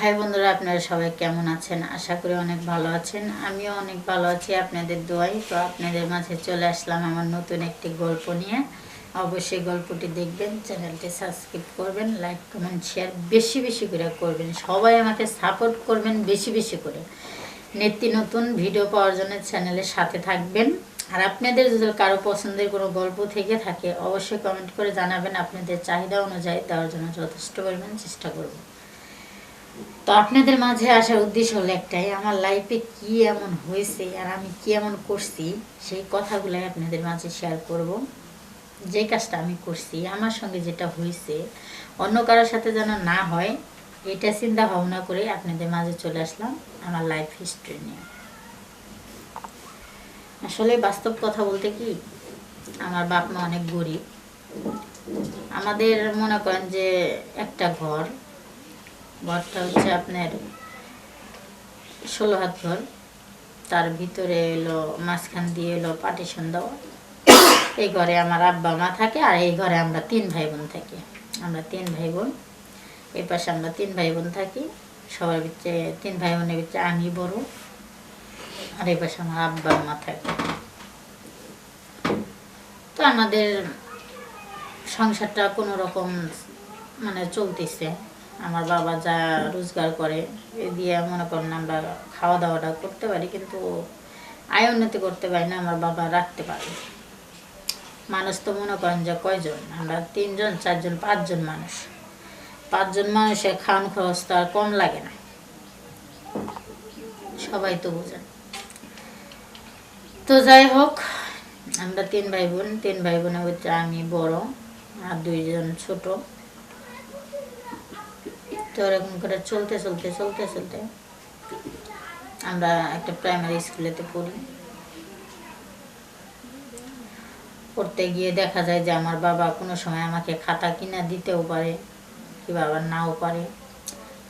High বন্ধুরা, আপনারা সবাই কেমন আছেন? আশা করি অনেক ভালো আছেন। আমিও অনেক ভালো আছি আপনাদের দোয়াই তো আপনাদের মাঝে চলে আসলাম আমার নতুন একটি গল্প নিয়ে। অবশ্যই গল্পটি দেখবেন, চ্যানেলটি সাবস্ক্রাইব করবেন, লাইক, কমেন্ট, শেয়ার বেশি বেশি করে করবেন। সবাই আমাকে সাপোর্ট করবেন বেশি বেশি করে। নিত্য নতুন ভিডিও পাওয়ার জন্য চ্যানেলের সাথে থাকবেন। আর আপনাদের যদি কারও পছন্দের কোনো গল্প থেকে থাকে, অবশ্যই কমেন্ট করে জানাবেন। আপনাদের চাহিদা অনুযায়ী দেওয়ার জন্য যথেষ্ট পরিমাণ চেষ্টা করব। তো আপনাদের মাঝে আসার উদ্দেশ্য হলো একটাই, আমার লাইফে কি এমন হয়েছে আর আমি কি এমন করছি, সেই কথাগুলাই আপনাদের মাঝে শেয়ার করব। যে কাজটা আমি করছি, আমার সঙ্গে যেটা হয়েছে, অন্য কারোর সাথে যেন না হয়, এটা চিন্তা ভাবনা করে আপনাদের মাঝে চলে আসলাম আমার লাইফ হিস্ট্রি নিয়ে। আসলে বাস্তব কথা বলতে কি, আমার বাপ মা অনেক গরিব। আমাদের মনে করেন যে একটা ঘর ঘরটা হচ্ছে আপনার ষোলো হাত ঘর। তার ভিতরে এলো, মাঝখান দিয়ে এলো পার্টিশন দেওয়া। এই ঘরে আমার আব্বা মা থাকে আর এই ঘরে আমরা তিন ভাই বোন থাকি। আমরা তিন ভাই বোন এই পাশে আমরা তিন ভাই বোন থাকি। সবার ভিতরে তিন ভাই বোনের ভিতরে আমি বড় আর এই পাশে আমার আব্বা মা থাকে। তো আমাদের সংসারটা কোনো রকম মানে চলতেছে। আমার বাবা যা রোজগার করে, এ দিয়ে মনে করেন আমরা খাওয়া দাওয়াটা করতে পারি, কিন্তু আয় উন্নতি করতে পারি না, আমার বাবা রাখতে পারে মানুষ তো মনে করেন যে কয়জন? আমরা তিনজন, চারজন, পাঁচজন মানুষ। পাঁচজন মানুষের খাওয়ান খরচ তো আর কম লাগে না। সবাই তো বোঝেন। তো যাই হোক, আমরা তিন ভাই বোন, তিন ভাই বোনের হচ্ছে আমি বড় আর দুইজন ছোট। তো এরকম করে চলতে চলতে চলতে চলতে আমরা একটা প্রাইমারি স্কুলেতে পড়ি। পড়তে গিয়ে দেখা যায় যে আমার বাবা কোনো সময় আমাকে খাতা কিনা দিতেও পারে কি বাবা নাও পারে।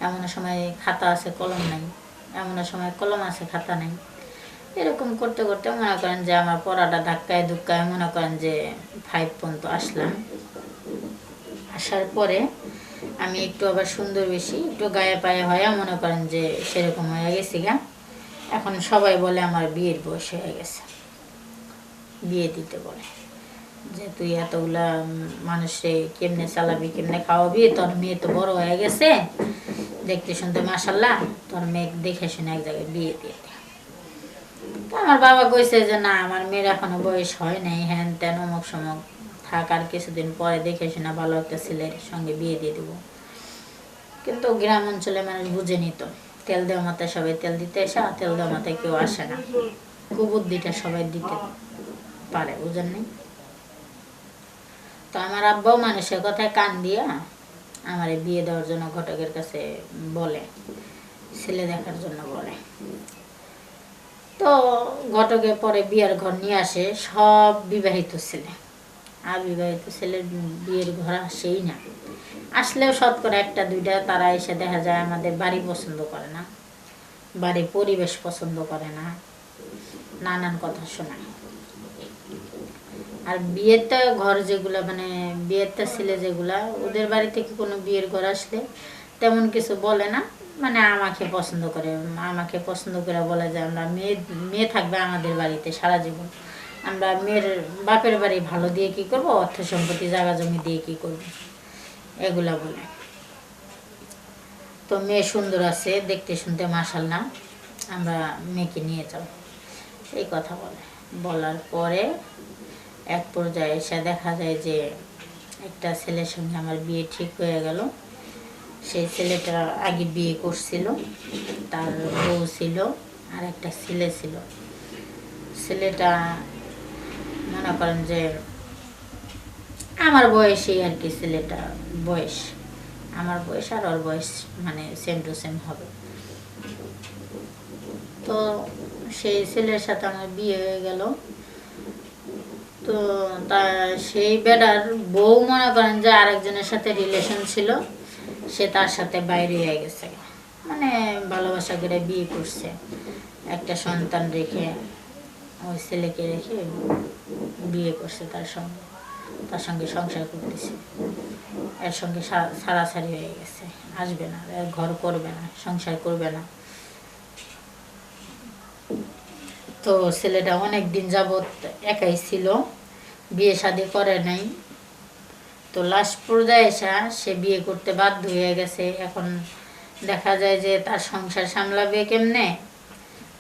এমন সময় খাতা আছে, কলম নাই। এমন সময় কলম আছে, খাতা নেই। এরকম করতে করতে মনে করেন যে আমার পড়াটা ধাক্কায়, ধুক্কায় মনে করেন যে ফাইভ পর্যন্ত আসলাম। আসার পরে আমি একটু আবার সুন্দর বেশি, একটু গায়ে পায়ে হয়ে মনে করেন যে সেরকম হয়ে গেছি গা। এখন সবাই বলে আমার বিয়ের বয়স হয়ে গেছে। বিয়ে দিতে বলে যে তুই এতগুলা মানুষে কেমনে চালাবি, কেমনে খাওয়াবি? তোর মেয়ে তো বড় হয়ে গেছে। দেখতে শুনতে মাসাল্লাহ তোর মেয়ে দেখে শুনে এক জায়গায় বিয়ে দিয়ে আমার বাবা কইছে যে না, আমার মেয়ের এখনও বয়স হয় নাই হ্যান তেন অমুক সমক। থাক আর কিছুদিন পরে দেখে শুনে ভালো একটা ছেলের সঙ্গে বিয়ে দিয়ে দেবো। কিন্তু গ্রাম অঞ্চলে মানুষ বুঝে নিত, তেল দেওয়া মাথায় সবাই তেল দিতে এসে আর তেল দেওয়া মাথায় কেউ আসে না। কুবুদ্দিটা সবাই দিতে পারে, বুঝেন নি তো আমার আব্বাও মানুষের কথায় কান দিয়া আমার বিয়ে দেওয়ার জন্য ঘটকের কাছে বলে, ছেলে দেখার জন্য বলে। তো ঘটকে পরে বিয়ের ঘর নিয়ে আসে সব বিবাহিত ছেলে। আর বিবাহিত ছেলের বিয়ের ঘর আসেই না। আসলেও শতকরা একটা, দুইটা, তারা এসে দেখা যায় আমাদের বাড়ি পছন্দ করে না। বাড়ির পরিবেশ পছন্দ করে না। নানান কথা শোনায়। আর বিয়েরটা ঘর যেগুলো মানে বিয়েরটা ছেলে যেগুলা, ওদের বাড়ি থেকে কোনো বিয়ের ঘর আসলে তেমন কিছু বলে না। মানে আমাকে পছন্দ করে, আমাকে পছন্দ করে বলে যে আমরা মেয়ে মেয়ে থাকবে আমাদের বাড়িতে সারা জীবন। আমরা মেয়ের বাপের বাড়ি ভালো দিয়ে কি করব? অর্থ সম্পত্তি, জায়গা জমি দিয়ে কি করব? এগুলা বলে। তো মেয়ে সুন্দর আছে, দেখতে শুনতে মাসাল না আমরা মেয়েকে নিয়ে যাব। এই কথা বলে। বলার পরে এক পর্যায়ে এসে দেখা যায় যে একটা ছেলের সঙ্গে আমার বিয়ে ঠিক হয়ে গেল। সেই ছেলেটা আগে বিয়ে করছিল, তার বউ ছিল, আর একটা ছেলে ছিল। ছেলেটা মনে করেন যে আমার বয়সেই আর কি ছেলেটা বয়স। আমার বয়স আর ওর বয়স মানে সেম টু সেম হবে। তো সেই ছেলের সাথে আমার বিয়ে হয়ে গেল। তো তা সেই বেটার বউ মনে করেন যে আরেকজনের সাথে রিলেশন ছিল, সে তার সাথে বাইরে হয়ে গেছে। মানে ভালোবাসা করে বিয়ে করছে। একটা সন্তান রেখে ওই ছেলেকে রেখে বিয়ে করছে তার সঙ্গে। তার সঙ্গে সংসার করতেছি। এর সঙ্গে সারাসারি হয়ে গেছে। আসবে না এর ঘর করবে না, সংসার করবে না। তো ছেলেটা অনেক দিন যাবৎ একাই ছিল, বিয়ে শাদি করে নাই। তো লাস্ট পর্যায়ে এসে সে বিয়ে করতে বাধ্য হয়ে গেছে। এখন দেখা যায় যে তার সংসার সামলাবে কেমনে?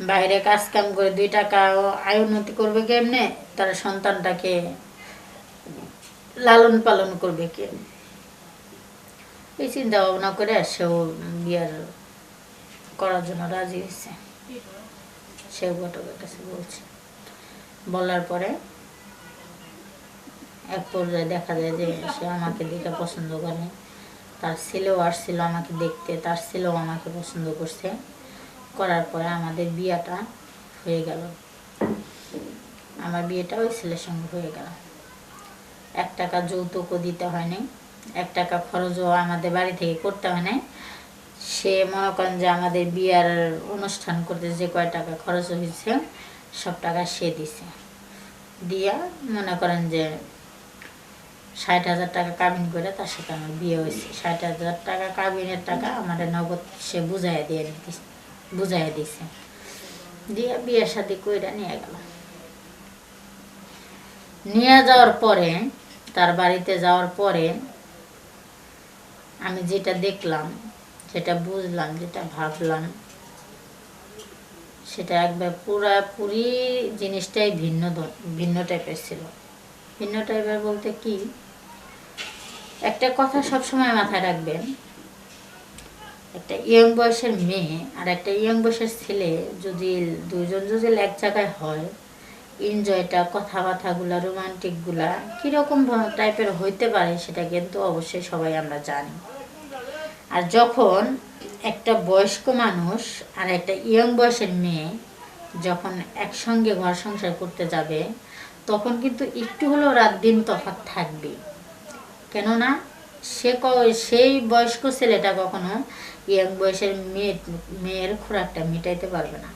বাইরে কাজ কাম করে দুই টাকা আয় উন্নতি করবে কেমনে? তার সন্তানটাকে লালন পালন করবে কে? এই চিন্তা ভাবনা করে সেও বিয়ার করার জন্য রাজি হয়েছে। সেও ঘটকের কাছে বলছে। বলার পরে এক পর্যায়ে দেখা যায় যে সে আমাকে দেখে পছন্দ করে। তার ছেলেও আসছিল আমাকে দেখতে, তার ছেলেও আমাকে পছন্দ করছে। করার পরে আমাদের বিয়েটা হয়ে গেল। আমার বিয়েটা ওই ছেলের সঙ্গে হয়ে গেল। এক টাকা যৌতুকও দিতে হয় নাই, এক টাকা খরচও আমাদের বাড়ি থেকে করতে হয় নাই। সে মনে করেন যে আমাদের বিয়ার অনুষ্ঠান করতে যে কয় টাকা খরচ হয়েছে, সব টাকা সে দিছে। দিয়া মনে করেন যে ষাট হাজার টাকা কাবিন করে তার সাথে আমার বিয়ে হয়েছে। ষাট হাজার টাকা কাবিনের টাকা আমাদের নগদ সে বুঝাই দিয়ে দিস বুঝাই দিছে। দিয়ে বিয়ের সাথে কইরা নিয়ে গেল। নিয়ে যাওয়ার পরে, তার বাড়িতে যাওয়ার পরে আমি যেটা দেখলাম, যেটা বুঝলাম, যেটা ভাবলাম, সেটা একবার পুরাপুরি জিনিসটাই ভিন্ন ভিন্ন টাইপের ছিল। ভিন্ন টাইপের বলতে কি? একটা কথা সবসময় মাথায় রাখবেন একটা ইয়ং বয়সের মেয়ে আর একটা ইয়ং বয়সের ছেলে যদি দুজন যদি এক জায়গায় হয় এনজয়টা কথাবার্তাগুলা রোমান্টিকগুলা কীরকম টাইপের হইতে পারে সেটা কিন্তু অবশ্যই সবাই আমরা জানি। আর যখন একটা বয়স্ক মানুষ আর একটা ইয়ং বয়সের মেয়ে যখন একসঙ্গে ঘর সংসার করতে যাবে, তখন কিন্তু একটু হলেও রাত দিন তফাৎ থাকবে কেননা সে সেই বয়স্ক ছেলেটা কখনো ইয়ং বয়সের মেয়ে, মেয়ের খোরাকটা মেটাইতে পারবে না।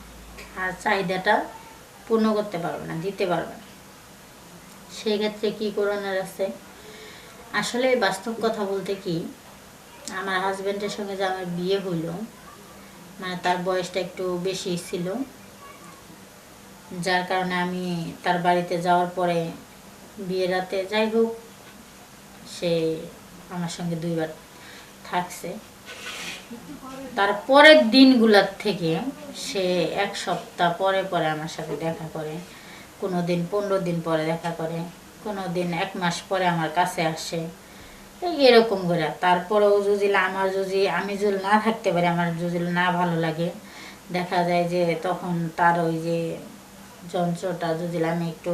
আর চাহিদাটা পূর্ণ করতে পারবে না, দিতে পারবে না। সেই ক্ষেত্রে কী করণের আছে? আসলে বাস্তব কথা বলতে কি, আমার হাজব্যান্ডের সঙ্গে যে আমার বিয়ে হইল মানে তার বয়সটা একটু বেশি ছিল, যার কারণে আমি তার বাড়িতে যাওয়ার পরে বিয়ে রাতে যাই হোক, সে আমার সঙ্গে দুইবার থাকছে। তার পরের দিনগুলার থেকে সে এক সপ্তাহ পরে পরে আমার সাথে দেখা করে কোনো দিন পনেরো দিন পরে দেখা করে কোনো দিন এক মাস পরে আমার কাছে আসে। এরকম করে। তারপরেও যদি আমার যদি, আমি যদি না থাকতে পারি, আমার যদি না ভালো লাগে, দেখা যায় যে তখন তার ওই যে যন্ত্রটা যদি আমি একটু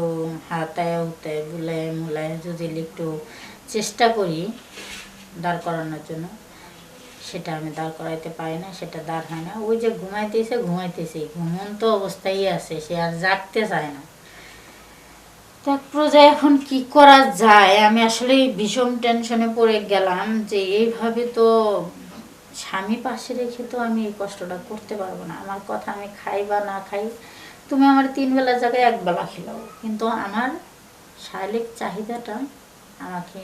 হাতায় উতে বুলায় মুলায় যদি একটু চেষ্টা করি দাঁড় করানোর জন্য। সেটা আমি দাঁড় করাইতে পারি না, সেটা দাঁড় হয় না। ওই যে ঘুমাইতেছে ঘুমাইতেছে। ঘুমন্ত অবস্থায় আছে, সে আর জাগতে চায় না। তো এক পর্যায়ে এখন কি করা যায়? আমি আসলে ভীষণ টেনশনে পড়ে গেলাম যে এইভাবে তো স্বামী পাশে রেখে তো আমি এই কষ্টটা করতে পারব না। আমার কথা আমি খাই বা না খাই, তুমি আমার তিন বেলা জায়গায় এক বেলা খেলাও। কিন্তু আমার শারীরিক চাহিদাটা আমাকে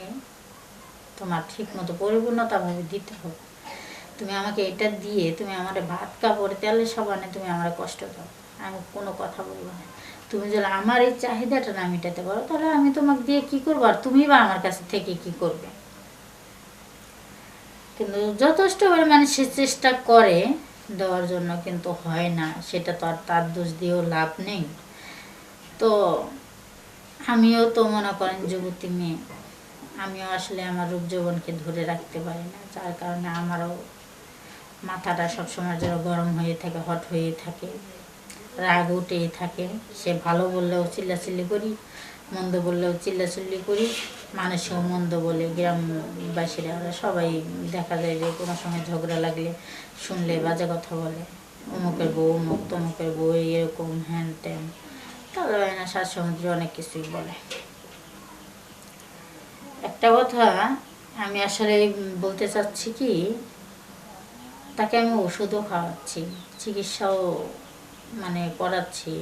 তোমার ঠিক মতো পরিপূর্ণতাভাবে দিতে হবে। তুমি আমাকে এটা দিয়ে তুমি আমার ভাত কাপড় তেলে সাবানে তুমি আমার কষ্ট দাও। আমি কোনো কথা বলব না। তুমি যদি আমার এই চাহিদাটা না মেটাতে পারো, তাহলে আমি তোমাকে দিয়ে কি করব? আর তুমি বা আমার কাছে থেকে কি করবে? কিন্তু যথেষ্ট পরিমাণে সে চেষ্টা করে দেওয়ার জন্য কিন্তু হয় না। সেটা তো আর তার দোষ দিয়েও লাভ নেই। তো আমিও তো মনে করেন যুবতী মেয়ে। আমিও আসলে আমার রূপ যৌবনকে ধরে রাখতে পারি না, যার কারণে আমারও মাথাটা সবসময় যেন গরম হয়ে থাকে, হট হয়ে থাকে, রাগ উঠেই থাকে। সে ভালো বললেও চিল্লাচিল্লি করি, মন্দ বললেও চিল্লাচিল্লি করি, মানুষেও মন্দ বলে, গ্রামবাসীরা, ওরা সবাই দেখা যায় যে কোনো সময় ঝগড়া লাগলে শুনলে বাজে কথা বলে। অমুকের বউ অমুক, তমুকের বউ এরকম, হ্যান ত্যান তাহলে না, সাত অনেক কিছুই বলে। একটা কথা আমি আসলে বলতে চাচ্ছি কি, তাকে আমি ওষুধও খাওয়াচ্ছি, চিকিৎসাও মানে করাচ্ছি,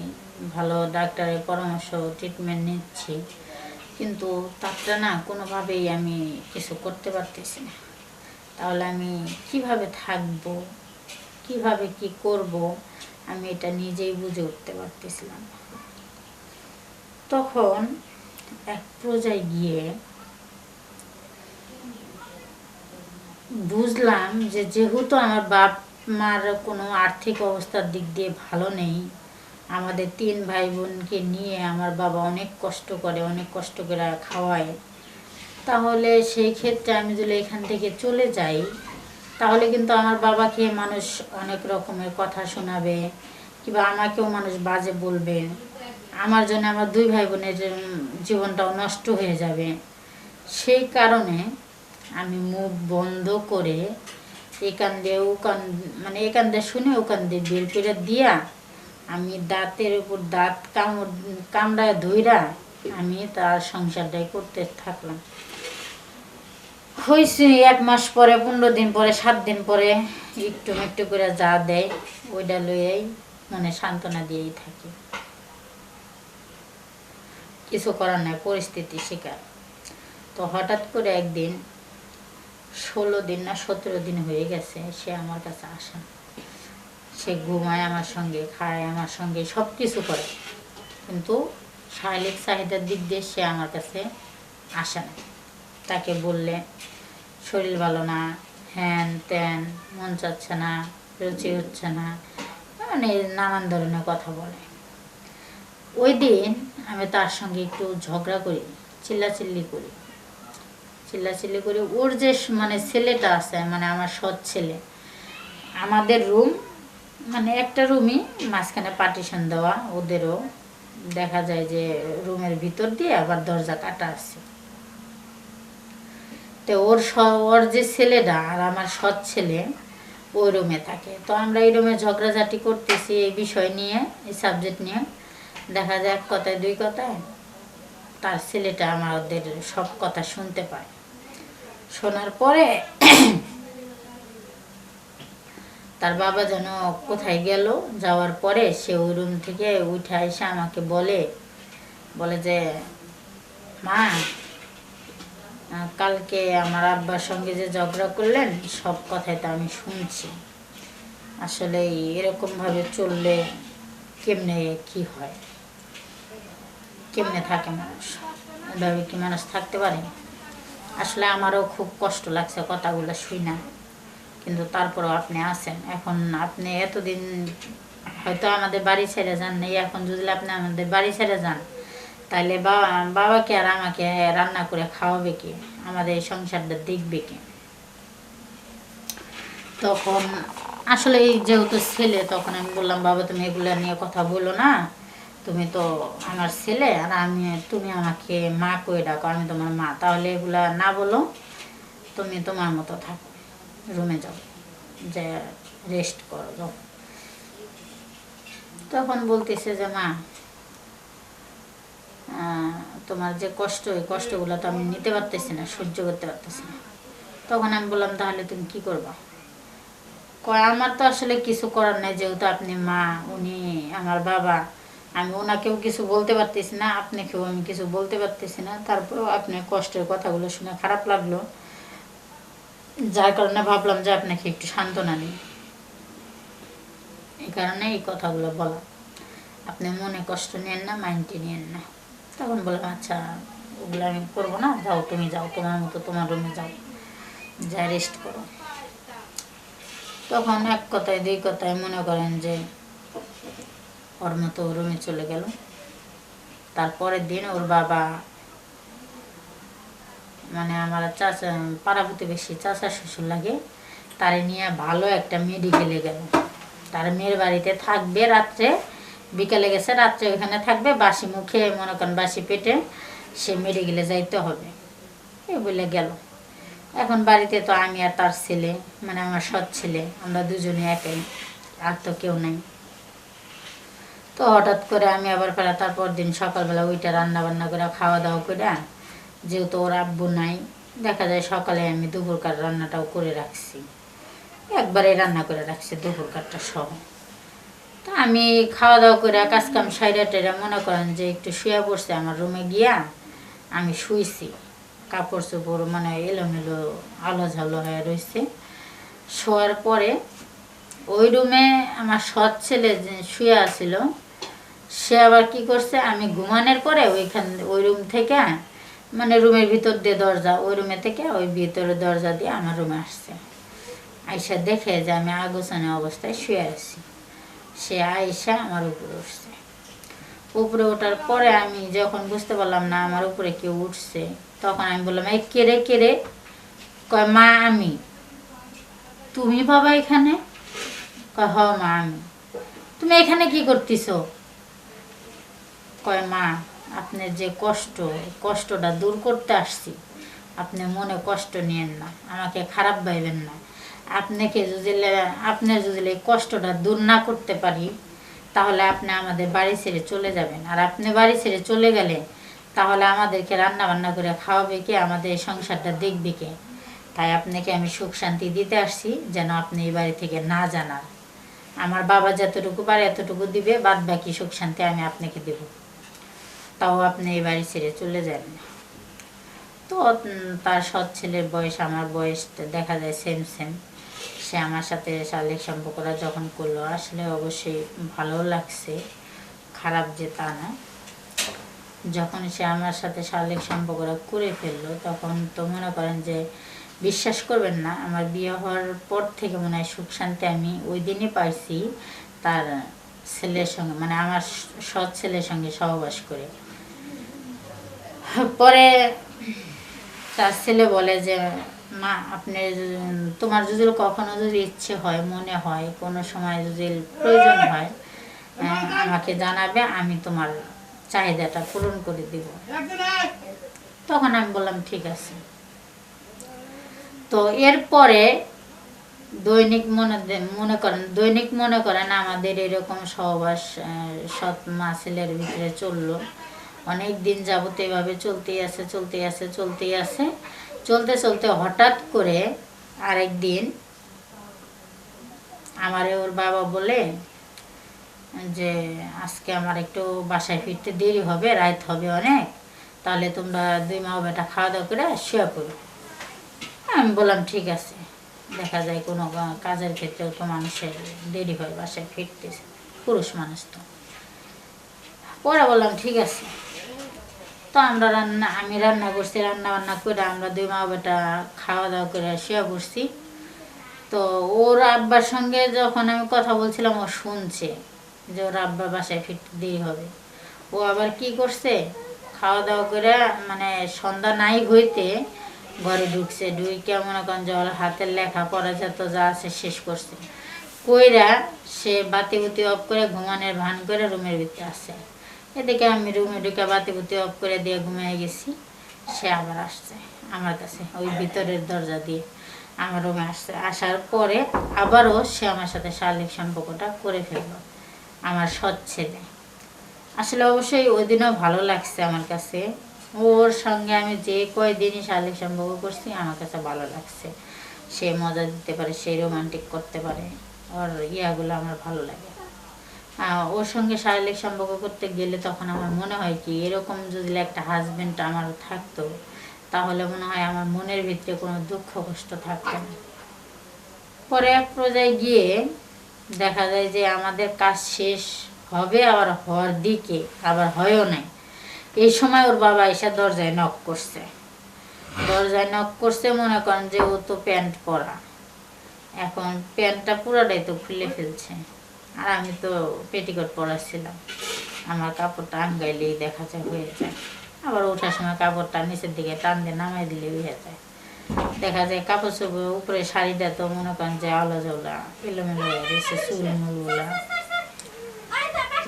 ভালো ডাক্তারের পরামর্শ ট্রিটমেন্ট নিচ্ছি, কিন্তু তারটা না কোনোভাবেই আমি কিছু করতে পারতেছি না। তাহলে আমি কীভাবে থাকব, কীভাবে কি করব, আমি এটা নিজেই বুঝে উঠতে পারতেছিলাম তখন এক প্রজায় গিয়ে বুঝলাম যে যেহেতু আমার বাপ মার কোনো আর্থিক অবস্থার দিক দিয়ে ভালো নেই, আমাদের তিন ভাই বোনকে নিয়ে আমার বাবা অনেক কষ্ট করে, অনেক কষ্ট করে খাওয়ায়, তাহলে সেই ক্ষেত্রে আমি যদি এখান থেকে চলে যাই, তাহলে কিন্তু আমার বাবাকে মানুষ অনেক রকমের কথা শোনাবে, কিংবা আমাকেও মানুষ বাজে বলবে। আমার জন্য আমার দুই ভাই বোনের জীবনটাও নষ্ট হয়ে যাবে। সেই কারণে আমি মুখ বন্ধ করে এখান দিয়ে ওখান মানে এখান দিয়ে শুনে ওখান দিয়ে বের করে দিয়া আমি দাঁতের উপর দাঁত কামড়, কামড়ায় ধইরা আমি তার সংসারটাই করতে থাকলাম। হয়েছে এক মাস পরে, পনেরো দিন পরে, সাত দিন পরে একটু একটু করে যা দেয়, ওইটা লইয়াই মনে সান্ত্বনা দিয়েই থাকি। কিছু করার নাই, পরিস্থিতি শিকার। তো হঠাৎ করে একদিন ষোলো দিন না সতেরো দিন হয়ে গেছে, সে আমার কাছে আসে সে ঘুমায় আমার সঙ্গে, খায় আমার সঙ্গে সব কিছু করে। কিন্তু শারীরিক চাহিদার দিক দিয়ে সে আমার কাছে আসে না। তাকে বললে, শরীর ভালো না, হ্যান ত্যান, মন চাচ্ছে না, রুচি হচ্ছে না। মানে নানান ধরনের কথা বলে। ওই দিন আমি তার সঙ্গে একটু ঝগড়া করি, চিল্লাচিল্লি করি। চিল্লাচিল্লি করি। ওর যে মানে ছেলেটা আছে মানে আমার সৎ ছেলে, আমাদের রুম মানে একটা রুমই মাঝখানে পার্টিশন দেওয়া, ওদেরও দেখা যায় যে রুমের ভিতর দিয়ে আবার দরজা কাটা আছে। তো ওর স- ওর যে ছেলেটা আর আমার সৎ ছেলে, ওই রুমে থাকে। তো আমরা এই রুমে ঝগড়াঝাটি করতেছি এই বিষয় নিয়ে, এই সাবজেক্ট নিয়ে। দেখা যায় এক কথায় দুই কথায় তার ছেলেটা আমাদের সব কথা শুনতে পায়। শোনার পরে তার বাবা যেন কোথায় গেল, যাওয়ার পরে সে ওই রুম থেকে উঠে এসে আমাকে বলে বলে যে, মা কালকে আমার আব্বার সঙ্গে যে ঝগড়া করলেন, সব কথাই তো আমি শুনছি। আসলে এরকমভাবে চললে কেমনে কি হয়? কেমনে থাকে মানুষ? এভাবে কি মানুষ থাকতে পারে? আসলে আমারও খুব কষ্ট লাগছে, কথাগুলো শুই না কিন্তু তারপরেও আপনি আছেন। এখন আপনি এতদিন হয়তো আমাদের বাড়ি ছেড়ে যান নেই, এখন যদি আপনি আমাদের বাড়ি ছেড়ে যান তাহলে বাবা বাবাকে আর আমাকে রান্না করে খাওয়াবে কি? আমাদের এই সংসারটা দেখবে কি? তখন আসলে যেহেতু ছেলে, তখন আমি বললাম, বাবা, তুমি এগুলো নিয়ে কথা বলো না। তুমি তো আমার ছেলে আর আমি, তুমি আমাকে মা কয়ে ডাকো, আমি তোমার মা। তাহলে এগুলা না বলো, তুমি তোমার মতো থাকো, রুমে যাও, যে রেস্ট করো, যাও। তখন বলতেছে যে, মা তোমার যে কষ্ট, এই কষ্টগুলো তো আমি নিতে পারতেছি না, সহ্য করতে পারতেছি না। তখন আমি বললাম, তাহলে তুমি কি করবা? আমার তো আসলে কিছু করার নাই, যেহেতু আপনি মা, উনি আমার বাবা আমি ওনাকেও কিছু বলতে পারতেছি না, আপনাকেও আমি কিছু বলতে পারতেছি না। তারপরেও আপনার কষ্টের কথাগুলো শুনে খারাপ লাগল। যার কারণে ভাবলাম যে আপনাকে একটু সান্ত্বনা নিই এই কারণে এই কথাগুলো বলা। আপনি মনে কষ্ট নেন না, মাইন্ডে নেন না। তখন বললাম আচ্ছা ওগুলো আমি করব না। যাও, তুমি যাও, তোমার মতো তোমার রুমে যাও। যা রেস্ট করো। তখন এক কথায়, দুই কথায় মনে করেন যে ওর মতো রুমে চলে গেল। তারপরের দিন ওর বাবা মানে আমার চাচা, পাড়া প্রতিবেশী চাচা শ্বশুর লাগে, তারে নিয়ে ভালো একটা মেডিকেলে গেল। তার মেয়ের বাড়িতে থাকবে রাত্রে, বিকেলে গেছে, রাত্রে ওখানে থাকবে, বাসি মুখে মনে করেন বাসি পেটে সে মেডিকেলে যাইতে হবে। এ বলে গেল। এখন বাড়িতে তো আমি আর তার ছেলে মানে আমার সৎ ছেলে, আমরা দুজনে একাই, আর তো কেউ নাই। তো হঠাৎ করে আমি আবার ফেরা তারপর দিন সকালবেলা ওইটা রান্না বান্না করে খাওয়া দাওয়া করে, যেহেতু ওর আব্বু নাই, দেখা যায় সকালে আমি দুপুরকার রান্নাটাও করে রাখছি। একবারে রান্না করে রাখছি দুপুরকারটা সহ তা আমি খাওয়া দাওয়া করে কাজ কাম সাইডা টেরা মনে করেন যে একটু শুয়ে পড়ছে আমার রুমে গিয়া, আমি শুইছি। কাপড় চোপড় মানে এলোমেলো আলো ঝালো হয়ে রয়েছে শোয়ার পরে ওই রুমে আমার সৎ ছেলে শুয়ে আছিল সে আবার কি করছে? আমি ঘুমানোর পরে ওইখান, ওই রুম থেকে মানে রুমের ভিতর দিয়ে দরজা, ওই রুমে থেকে ওই ভিতরে দরজা দিয়ে আমার রুমে আসছে। আইসা দেখে যে আমি আগোছানো অবস্থায় শুয়ে আছি। সে আইসা আমার উপরে উঠছে। উপরে ওঠার পরে আমি যখন বুঝতে পারলাম না আমার উপরে কেউ উঠছে, তখন আমি বললাম, এই কেড়ে কেড়ে কয়, মা, আমি। তুমি বাবা এখানে? কয়, হ, মা, আমি। তুমি এখানে কি করতেছো? কয়, মা আপনার যে কষ্ট কষ্টটা দূর করতে আসছি, আপনি মনে কষ্ট নিয়েন না, আমাকে খারাপ ভাইবেন না। আপনাকে যদি আপনার যদি এই কষ্টটা দূর না করতে পারি, তাহলে আপনি আমাদের বাড়ি ছেড়ে চলে যাবেন। আর আপনি বাড়ি ছেড়ে চলে গেলে, তাহলে আমাদেরকে রান্না বান্না করে খাওয়াবে কে, আমাদের এই সংসারটা দেখবে কে? তাই আপনাকে আমি সুখ শান্তি দিতে আসছি, যেন আপনি এই বাড়ি থেকে না জানার আমার বাবা যতটুকু পারে এতটুকু দিবে বাদ বাকি সুখ শান্তি আমি আপনাকে দেব। তাও আপনি এই বাড়ি ছেড়ে চলে যান তো তার সৎ ছেলের বয়স, আমার বয়স দেখা যায় সেম সেম সে আমার সাথে শারীরিক সম্পর্কটা যখন করল, আসলে অবশ্যই ভালো লাগছে, খারাপ যে তা না। যখন সে আমার সাথে শারীরিক সম্পর্কটা করে ফেলল, তখন তো মনে করেন যে বিশ্বাস করবেন না, আমার বিয়ে হওয়ার পর থেকে মনে হয় সুখ শান্তি আমি ওই দিনই পাইছি, তার ছেলের সঙ্গে মানে আমার সৎ ছেলের সঙ্গে সহবাস করে। পরে তার ছেলে বলে যে, মা আপনি তোমার যদি কখনো যদি ইচ্ছে হয়, মনে হয়, কোনো সময় যদি প্রয়োজন হয় আমাকে জানাবে, আমি তোমার চাহিদাটা পূরণ করে দিব। তখন আমি বললাম, ঠিক আছে। তো এরপরে দৈনিক মনে মনে করেন, দৈনিক মনে করেন আমাদের এরকম সহবাস সৎ মা ছেলের ভিতরে চলল। অনেক দিন যাবত এভাবে চলতেই আছে চলতেই আছে চলতেই আছে। চলতে চলতে হঠাৎ করে আরেক দিন আমারে ওর বাবা বলে যে, আজকে আমার একটু বাসায় ফিরতে দেরি হবে, রাত হবে অনেক। তাহলে তোমরা দুই মা বেটা খাওয়া দাওয়া করে শুয়ে পড়ো। আমি বললাম, ঠিক আছে। দেখা যায় কোনো কাজের ক্ষেত্রেও তো মানুষের দেরি হয় বাসায় ফিরতে। পুরুষ মানুষ তো। পরে বললাম, ঠিক আছে। তো আমরা রান্না, আমি রান্না করছি রান্না বান্না করে আমরা দুই মা বেটা খাওয়া দাওয়া করে শুয়ে পড়ছি। তো ওর আব্বার সঙ্গে যখন আমি কথা বলছিলাম, ও শুনছে যে ওর আব্বার বাসায় ফিরতে দেরি হবে। ও আবার কি করছে? খাওয়া দাওয়া করে মানে সন্ধ্যা নাই হইতে ঘরে ঢুকছে, ঢুকে মনে করেন ওর হাতের লেখা পড়া যত যা আছে শেষ করছে। কইরা সে বাতি বুতি অফ করে ঘুমানের ভান করে রুমের ভিতরে আসছে। এদিকে আমি রুমে ঢুকে বাতি বুতি অফ করে দিয়ে ঘুমিয়ে গেছি। সে আবার আসছে আমার কাছে, ওই ভিতরের দরজা দিয়ে আমার রুমে আসছে। আসার পরে আবারও সে আমার সাথে শারীরিক সম্পর্কটা করে ফেলল, আমার সৎ ছেলে। আসলে অবশ্যই ওই দিনও ভালো লাগছে আমার কাছে। ওর সঙ্গে আমি যে কয়দিনই শারীরিক সম্পর্ক করছি, আমার কাছে ভালো লাগছে। সে মজা দিতে পারে, সে রোমান্টিক করতে পারে। ওর ইয়াগুলো আমার ভালো লাগে। ওর সঙ্গে শারীরিক সম্পর্ক করতে গেলে তখন আমার মনে হয় কি, এরকম যদি একটা হাজবেন্ড আমার থাকতো, তাহলে মনে হয় আমার মনের ভিতরে কোনো দুঃখ কষ্ট থাকতো না। পরে এক পর্যায়ে গিয়ে দেখা যায় যে আমাদের কাজ শেষ হবে আবার হওয়ার দিকে, আবার হয়ও নাই। এই সময় ওর বাবা এসে দরজায় নক করছে। দরজায় নক করছে, মনে করেন যে ও তো প্যান্ট পরা। এখন প্যান্টটা পুরোটাই তো খুলে ফেলছে। আর আমি তো পেটিকোট পরাছিলাম আমার কাপড়টা আঙ্গাইলেই দেখা যায় হয়ে যায়। আবার ওঠার সময় কাপড়টা নিচের দিকে টান দিয়ে নামাই দিলে হয়ে যায়। দেখা যায় কাপড় চোপড় উপরে শাড়িটা তো মনে করেন যে আলো জ্বলা এলোমেলো হয়ে গেছে চুল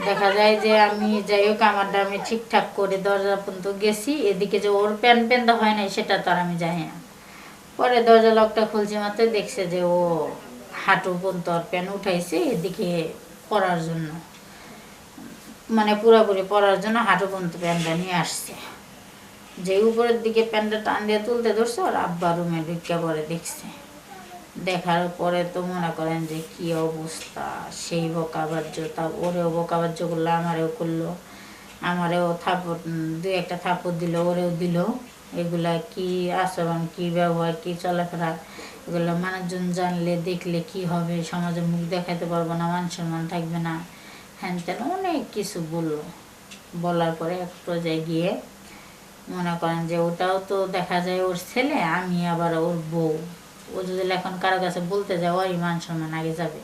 দেখা যায় যে আমি যাই হোক আমারটা আমি ঠিকঠাক করে দরজা পর্যন্ত গেছি, এদিকে যে ওর প্যান প্যানটা হয় নাই, সেটা তো আর আমি জানি না। পরে দরজা লকটা খুলছি মাত্র দেখছে যে ও হাঁটু পর্যন্ত ওর প্যান উঠাইছে, এদিকে পরার জন্য। মানে পুরোপুরি পরার জন্য হাঁটু পর্যন্ত প্যান্টটা নিয়ে আসছে। যে উপরের দিকে প্যান্টটা টান দিয়ে তুলতে ধরছে ওর আব্বা রুমে ঢুকে পরে দেখছে। দেখার পরে তো মনে করেন যে কি অবস্থা, সেই বকাবাজ্য, তা ওরেও বকাবাজ্য করল, আমারেও করল, আমারেও থাপড় দু একটা থাপড় দিল, ওরেও দিল। এগুলা কি আচরণ, কি ব্যবহার, কি চলাফেরা, এগুলো মানুষজন জানলে, দেখলে কি হবে? সমাজে মুখ দেখাতে পারব না, মান সম্মান থাকবে না। হ্যান ত্যান অনেক কিছু বলল। বলার পরে এক পর্যায়ে গিয়ে মনে করেন যে ওটাও তো দেখা যায় ওর ছেলে, আমি আবার ওর বউ। ও যদি এখন কারও কাছে বলতে যায়, ওরই মান সম্মান আগে যাবে।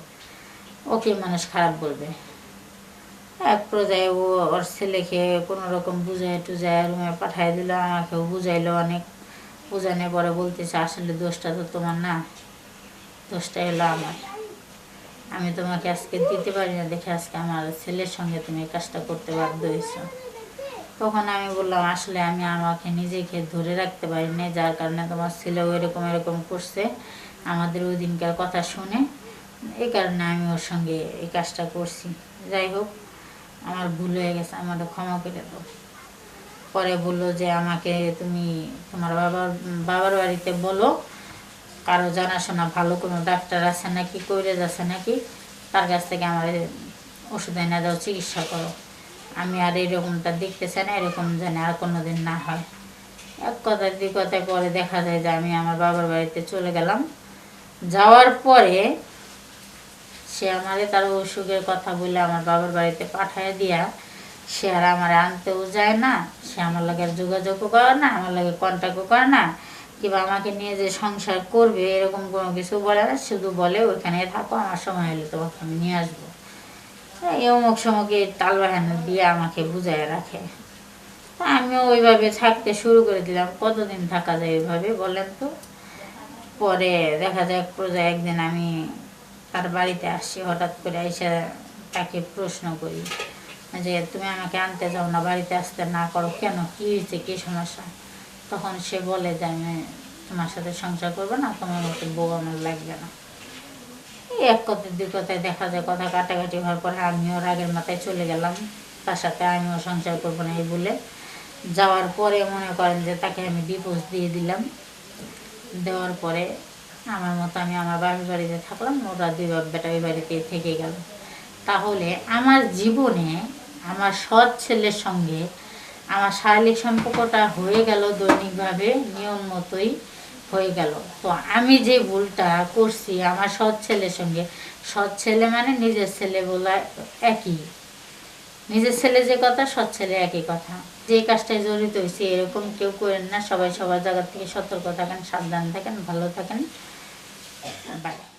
ওকে মানুষ খারাপ বলবে। এক পর্যায়ে ও ওর ছেলেকে কোনো রকম বুঝায় টুজায় রুমে পাঠাই দিল, আমাকেও বুঝাইলো অনেক। বুঝানোর পরে বলতেছে, আসলে দোষটা তো তোমার না দোষটা এলো আমার। আমি তোমাকে আজকে দিতে পারি না, দেখে আজকে আমার ছেলের সঙ্গে তুমি এই কাজটা করতে বাধ্য হয়েছো। তখন আমি বললাম, আসলে আমি আমাকে নিজেকে ধরে রাখতে পারি পারিনি যার কারণে তোমার ছেলেও এরকম এরকম করছে। আমাদের ওই দিনকার কথা শুনে, এই কারণে আমি ওর সঙ্গে এই কাজটা করছি। যাই হোক আমার ভুল হয়ে গেছে, আমাকে ক্ষমা করে দাও। পরে বলল যে, আমাকে তুমি তোমার বাবার বাবার বাড়িতে বলো, কারও জানাশোনা ভালো কোনো ডাক্তার আছে নাকি, কইরে আছে নাকি, তার কাছ থেকে আমার ওষুধ এনে দাও, চিকিৎসা করো। আমি আর এরকমটা দেখতে চাই না, এরকম যেন আর কোনো দিন না হয়। এক কথায় দুই কথায় পরে দেখা যায় যে, আমি আমার বাবার বাড়িতে চলে গেলাম। যাওয়ার পরে সে আমারে তার অসুখের কথা বলে আমার বাবার বাড়িতে পাঠায় দিয়া, সে আর আমার আনতেও যায় না, সে আমার লাগে যোগাযোগও করে না, আমার লাগে কন্ট্যাক্টও করে না, কিংবা আমাকে নিয়ে যে সংসার করবে এরকম কোনো কিছু বলে না, শুধু বলে ওইখানে থাকো, আমার সময় হলে তোমাকে আমি নিয়ে আসব। অমুক সমকে তাল বাহানা দিয়ে আমাকে বুঝায় রাখে। আমিও ওইভাবে থাকতে শুরু করে দিলাম। কতদিন থাকা যায় ওইভাবে বলেন তো? পরে দেখা যায় এক পর্যায়ে একদিন আমি তার বাড়িতে আসছি হঠাৎ করে এসে তাকে প্রশ্ন করি, যে তুমি আমাকে আনতে যাও না, বাড়িতে আসতে না করো, কেন? কী হয়েছে? কী সমস্যা? তখন সে বলে যে আমি তোমার সাথে সংসার করব না, তোমার মতো বউ আমার লাগবে না। এক কথায় দুই কথায় দেখা যায়, কথা কাটাকাটি হওয়ার পরে আমিও রাগের মাথায় চলে গেলাম। তার সাথে আমিও সংসার করব না এই বলে যাওয়ার পরে মনে করেন যে তাকে আমি ডিভোর্স দিয়ে দিলাম। দেওয়ার পরে আমার মতো আমি আমার বাপের বাড়িতে থাকলাম, ওরা দুই বাপ বেটা বাড়িতে থেকে গেল। তাহলে আমার জীবনে আমার সৎ ছেলের সঙ্গে আমার শারীরিক সম্পর্কটা হয়ে গেল, দৈনিকভাবে নিয়ম মতোই হয়ে গেল। তো আমি যে ভুলটা করছি আমার সৎ ছেলের সঙ্গে, সৎ ছেলে মানে নিজের ছেলে বলা একই। নিজের ছেলে যে কথা, সৎ ছেলে একই কথা। যে কাজটায় জড়িত হয়েছে, এরকম কেউ করেন না। সবাই সবার জায়গা থেকে সতর্ক থাকেন, সাবধান থাকেন, ভালো থাকেন। Eh.